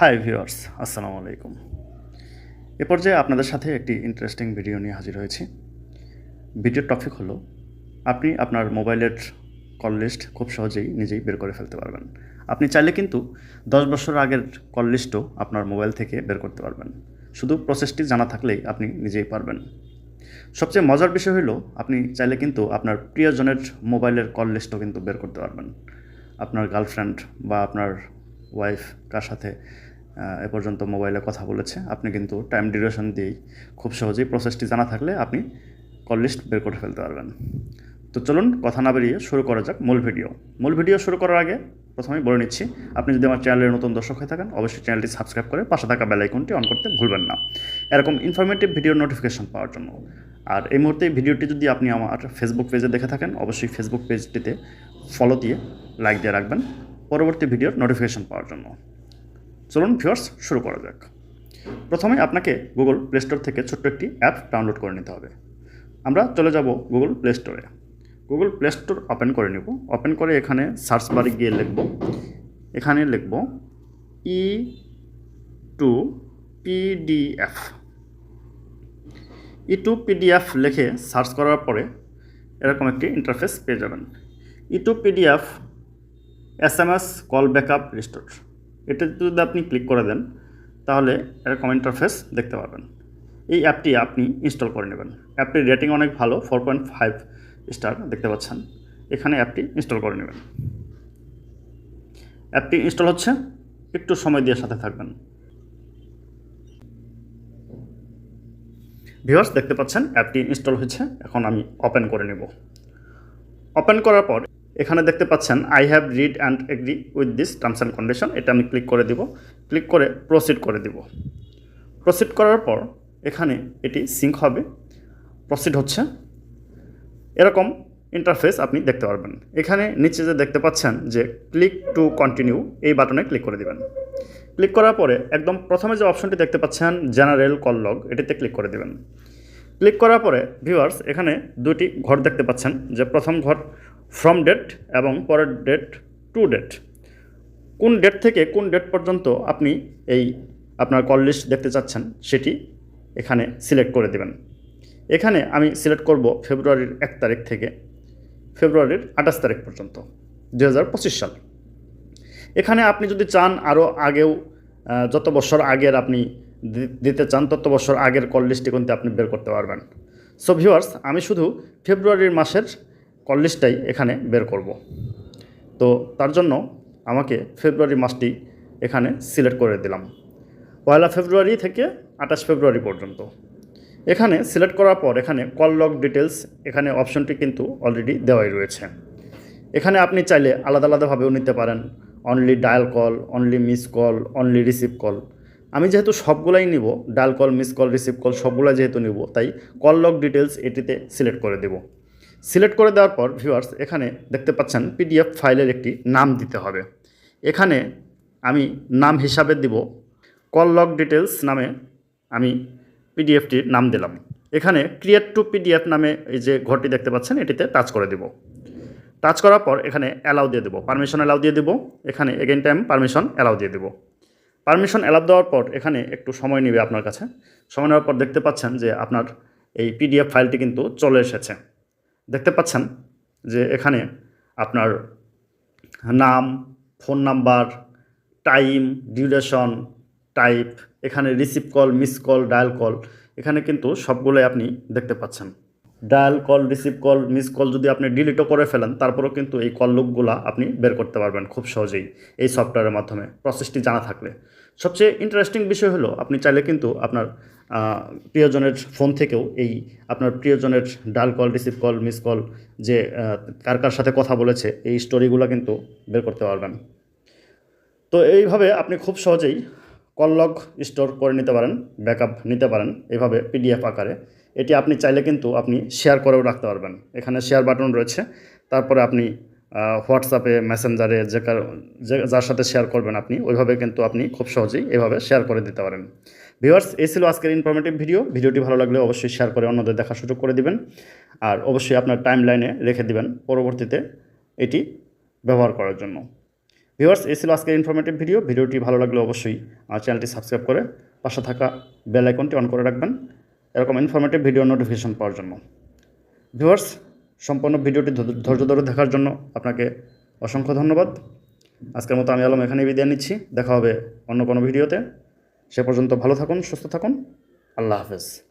Hi viewers আসসালামু আলাইকুম। এ পর্যায়ে আপনাদের সাথে একটি ইন্টারেস্টিং ভিডিও নিয়ে হাজির হয়েছি। ভিডিওর টপিক হলো, আপনি আপনার মোবাইলের কল লিস্ট খুব সহজেই নিজেই বের করে ফেলতে পারবেন। আপনি চাইলে কিন্তু দশ বছর আগের কল লিস্টও আপনার মোবাইল থেকে বের করতে পারবেন। শুধু প্রসেসটি জানা থাকলেই আপনি নিজেই পারবেন। সবচেয়ে মজার বিষয় হলো, আপনি চাইলে কিন্তু আপনার প্রিয়জনের মোবাইলের কল লিস্টও কিন্তু বের করতে পারবেন। আপনার গার্লফ্রেন্ড বা আপনার ওয়াইফ কার সাথে এ পর্যন্ত মোবাইলে কথা বলেছে। আপনি কিন্তু টাইম ডিউরেশন দিয়েই খুব সহজেই প্রসেসটি জানা থাকলে আপনি কল লিস্ট বের করে ফেলতে পারবেন। তো চলুন কথা না বেরিয়ে শুরু করা যাক মূল ভিডিও মূল ভিডিও শুরু করার আগে প্রথমেই বলে নিচ্ছি, আপনি যদি আমার চ্যানেলের নতুন দর্শক হয়ে থাকেন, অবশ্যই চ্যানেলটি সাবস্ক্রাইব করে পাশে থাকা বেল আইকনটি অন করতে ভুলবেন না। এরকম ইনফরমেটিভ ভিডিও নোটিফিকেশন পাওয়ার জন্য। আর এই মুহূর্তে ভিডিওটি যদি আপনি আমার ফেসবুক পেজে দেখে থাকেন, অবশ্যই ফেসবুক পেজটিতে ফলো দিয়ে লাইক দিয়ে রাখবেন। পরবর্তী ভিডিওর নোটিফিকেশান পাওয়ার জন্য। চলুন ভিউয়ার্স শুরু করা যাক। প্রথমে আপনাকে গুগল প্লে স্টোর থেকে ছোট্ট একটি অ্যাপ ডাউনলোড করে নিতে হবে। আমরা চলে যাব গুগল প্লে স্টোরে গুগল প্লে স্টোর ওপেন করে নেব। ওপেন করে এখানে সার্চ বারে গিয়ে লিখব। এখানে লিখব E to PDF E to PDF লিখে সার্চ করার পরে এরকম একটি ইন্টারফেস পেয়ে যাবেন। E to PDF S M S, call backup, restore. এটা যদি আপনি ক্লিক করে দেন, তাহলে এরকম ইন্টারফেস দেখতে পাবেন এই অ্যাপটি আপনি ইনস্টল করে নেবেন। অ্যাপটির রেটিং অনেক ভালো, ফোর পয়েন্ট ফাইভ স্টার দেখতে পাচ্ছেন। এখানে অ্যাপটি ইনস্টল করে নেবেন। অ্যাপটি ইনস্টল হচ্ছে, একটু সময় দিয়ে সাথে থাকবেন। ভিউয়ার্স, দেখতে পাচ্ছেন, অ্যাপটি ইনস্টল হয়েছে, এখন আমি ওপেন করে নেব। ওপেন করার পর এখানে দেখতে পাচ্ছেন I have read and agree with this terms and condition এটা আমি ক্লিক করে দিব। ক্লিক করে প্রসিড করে দিব। প্রসিড করার পর এখানে এটি সিঙ্ক হবে। প্রসিড হচ্ছে। এরকম ইন্টারফেস আপনি দেখতে পারবেন। এখানে নিচে যে দেখতে পাচ্ছেন যে ক্লিক টু কন্টিনিউ এই বাটনে ক্লিক করে দিবেন। ক্লিক করার পরে একদম প্রথমে যে অপশনটি দেখতে পাচ্ছেন জেনারেল কল লগ এটিতে ক্লিক করে দিবেন। ক্লিক করার পরে ভিউয়ার্স এখানে দুটি ঘর দেখতে পাচ্ছেন। যে প্রথম ঘর ফ্রম ডেট এবং পরের ডেট টু ডেট কোন ডেট থেকে কোন ডেট পর্যন্ত আপনি এই আপনার কল লিস্ট দেখতে চাচ্ছেন সেটি এখানে সিলেক্ট করে দেবেন। এখানে আমি সিলেক্ট করব ফেব্রুয়ারির এক তারিখ থেকে ফেব্রুয়ারির আঠাশ তারিখ পর্যন্ত দু হাজার পঁচিশ সাল। এখানে আপনি যদি চান আরও আগেও যত বছর আগের আপনি দিতে চান, তত বছর আগের কল লিস্টটি কিন্তু আপনি বের করতে পারবেন। সো ভিউয়ার্স আমি শুধু ফেব্রুয়ারির মাসের কল লিস্টটাই এখানে বের করব। তো তার জন্য আমাকে ফেব্রুয়ারি মাসটি এখানে সিলেক্ট করে দিলাম। পয়লা ফেব্রুয়ারি থেকে আঠাশ ফেব্রুয়ারি পর্যন্ত। এখানে সিলেক্ট করার পর এখানে কল লগ ডিটেলস এখানে অপশনটি কিন্তু অলরেডি দেওয়াই রয়েছে। এখানে আপনি চাইলে আলাদা আলাদাভাবেও নিতে পারেন। Only dial call only miss call only receive call আমি যেহেতু সবগুলাই নিব dial call miss call receive call সবগুলাই যেহেতু নিব, তাই কল লগ ডিটেলস এটিতে সিলেক্ট করে দেব। সিলেক্ট করে দেওয়ার পর ভিউয়ার্স এখানে দেখতে পাচ্ছেন পিডিএফ ফাইলের একটি নাম দিতে হবে। এখানে আমি নাম হিসাবে দিব কল লগ ডিটেলস নামে আমি পিডিএফটির নাম দিলাম। এখানে ক্রিয়েট টু পিডিএফ নামে এই যে ঘরটি দেখতে পাচ্ছেন, এটিতে টাচ করে দেব। টাচ করার পর এখানে অ্যালাউ দিয়ে দেবো। পারমিশন অ্যালাউ দিয়ে দেবো। এখানে এগেন টাইম পারমিশন অ্যালাউ দিয়ে দেবো। পারমিশন অ্যালাউ দেওয়ার পর এখানে একটু সময় নেবে আপনার কাছে। সময় নেওয়ার পর দেখতে পাচ্ছেন যে আপনার এই পিডিএফ ফাইলটি কিন্তু চলে এসেছে। দেখতে পাচ্ছেন যে এখানে আপনার নাম, phone number, time, duration, type, এখানে receive call, miss call, dial call, এখানে কিন্তু সবগুলোই আপনি দেখতে পাচ্ছেন। Dial call, receive call, miss call যদি আপনি ডিলিটও করে ফেলেন, তারপরেও কিন্তু এই কল লুকগুলো আপনি বের করতে পারবেন খুব সহজেই এই সফটওয়্যারের মাধ্যমে প্রসেসটি জানা থাকলে। সবচেয়ে ইন্টারেস্টিং বিষয় হলো, আপনি চাইলে কিন্তু আপনার প্রিয়জনের ফোন থেকেও এই আপনার প্রিয়জনের dial call, receive call, miss call যে কার কার সাথে কথা বলেছে, এই স্টোরিগুলো কিন্তু বের করতে পারবেন। তো এইভাবে আপনি খুব সহজেই কল লগ স্টোর করে নিতে পারেন, ব্যাকআপ নিতে পারেন, এইভাবে পিডিএফ আকারে। এটি আপনি চাইলে কিন্তু আপনি শেয়ার করেও রাখতে পারবেন। এখানে শেয়ার বাটন রয়েছে। তারপরে আপনি হোয়াটসঅ্যাপে মেসেঞ্জারে যে কার- যার সাথে শেয়ার করবেন আপনি, ওইভাবে কিন্তু আপনি খুব সহজেই এভাবে শেয়ার করে দিতে পারেন। ভিউয়ার্স, এই ছিল আজকের ইনফরমেটিভ ভিডিও ভিডিওটি ভালো লাগলে অবশ্যই শেয়ার করে অন্যদের দেখা সুযোগ করে দিবেন। আর অবশ্যই আপনার টাইম লাইনে রেখে দিবেন পরবর্তীতে এটি ব্যবহার করার জন্য। ভিউয়ার্স, এই ছিল আজকের ইনফরমেটিভ ভিডিও ভিডিওটি ভালো লাগলে অবশ্যই চ্যানেলটি সাবস্ক্রাইব করে পাশে থাকা বেল আইকনটি অন করে রাখবেন। এরকম ইনফরমেটিভ ভিডিও নোটিফিকেশন পাওয়ার জন্য। ভিউয়ার্স সম্পূর্ণ ভিডিওটি ধৈর্য- ধরে দেখার জন্য আপনাকে অসংখ্য ধন্যবাদ। আজকের মতো আমি আলম এখানেই বিদায় নিচ্ছি। দেখা হবে অন্য কোনো ভিডিওতে। সে পর্যন্ত ভালো থাকুন, সুস্থ থাকুন। আল্লাহ হাফেজ।